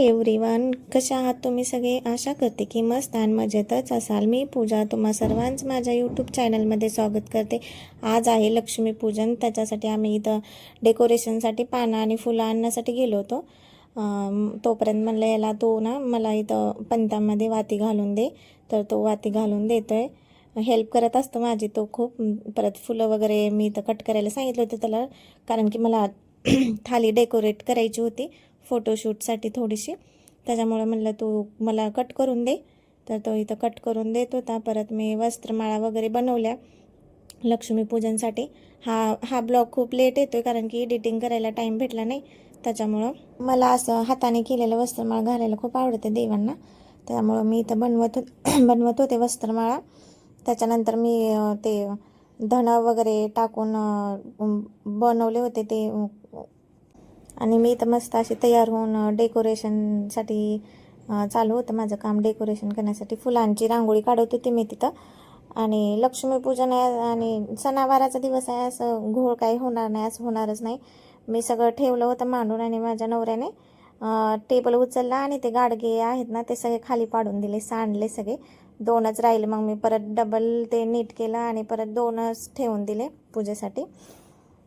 Everyone कशा आहात तुम्ही सगळे? आशा करते की मस्त आणि मजेतच असाल. मी पूजा तुम्हा सर्वांच माझ्या यूट्यूब चॅनलमध्ये स्वागत करते. आज आहे लक्ष्मीपूजन त्याच्यासाठी आम्ही इथं डेकोरेशनसाठी पानं आणि फुलं आणण्यासाठी गेलो होतो. तोपर्यंत म्हणलं याला तो ना मला इथं पंतामध्ये वाती घालून दे. तर तो वाती घालून देतो आहे हेल्प करत असतो माझी. तो खूप परत फुलं वगैरे मी इथं कट करायला सांगितलं होतं त्याला. कारण की मला थाली डेकोरेट करायची होती. फोटोशूटसाठी थोडीशी. त्याच्यामुळं म्हणलं तू मला कट करून दे. तर तो इथं कट करून देत होता. परत मी वस्त्रमाळा वगैरे बनवल्या लक्ष्मीपूजनसाठी. हा हा ब्लॉग खूप लेट येतो आहे कारण की एडिटिंग करायला टाईम भेटला नाही. त्याच्यामुळं मला असं हाताने केलेलं वस्त्रमाळा घालायला खूप आवडते देवांना. त्यामुळं मी इथं बनवत हो बनवत होते वस्त्रमाळा. त्याच्यानंतर मी ते धणं वगैरे टाकून बनवले होते ते आणि मी इथं मस्त अशी तयार होऊन डेकोरेशनसाठी चालू होतं माझं काम. डेकोरेशन करण्यासाठी फुलांची रांगोळी काढत होती मी तिथं. आणि लक्ष्मीपूजन आहे आणि सणावाराचा दिवस आहे असं घोळ काही होणार नाही असं होणारच नाही. मी सगळं ठेवलं होतं मांडून आणि माझ्या नवऱ्याने टेबल उचलला आणि ते गाडगे आहेत ना ते सगळे खाली पाडून दिले सांडले सगळे. दोनच राहिले मग मी परत डबल ते नीट केलं आणि परत दोनच ठेवून दिले पूजेसाठी.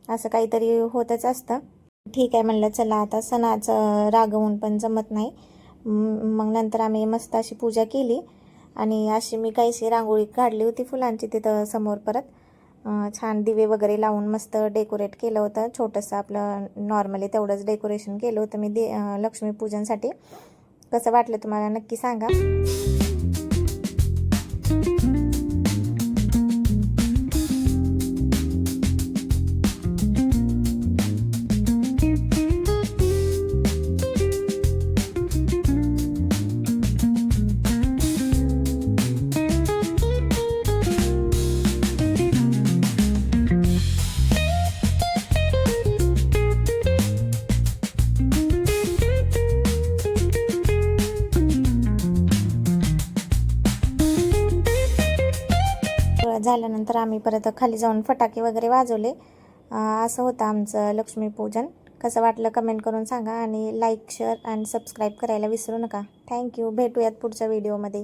असं काहीतरी होतच असतं. ठीक आहे म्हणलं चला आता सणाचं रागवून पण जमत नाही. मग नंतर आम्ही मस्त अशी पूजा केली. आणि अशी मी काहीशी रांगोळी काढली होती फुलांची तिथं समोर परत. छान दिवे वगैरे लावून मस्त डेकोरेट केलं होतं. छोटंसं आपलं नॉर्मली तेवढंच डेकोरेशन केलं होतं मी दे लक्ष्मीपूजनसाठी. कसं वाटलं तुम्हाला नक्की सांगा. झाल्यानंतर आम्ही परत खाली जाऊन फटाके वगैरे वाजवले. असं होतं आमचं लक्ष्मीपूजन कसं वाटलं कमेंट करून सांगा आणि लाईक शेअर आणि सबस्क्राईब करायला विसरू नका. थँक्यू भेटूयात पुढच्या व्हिडिओमध्ये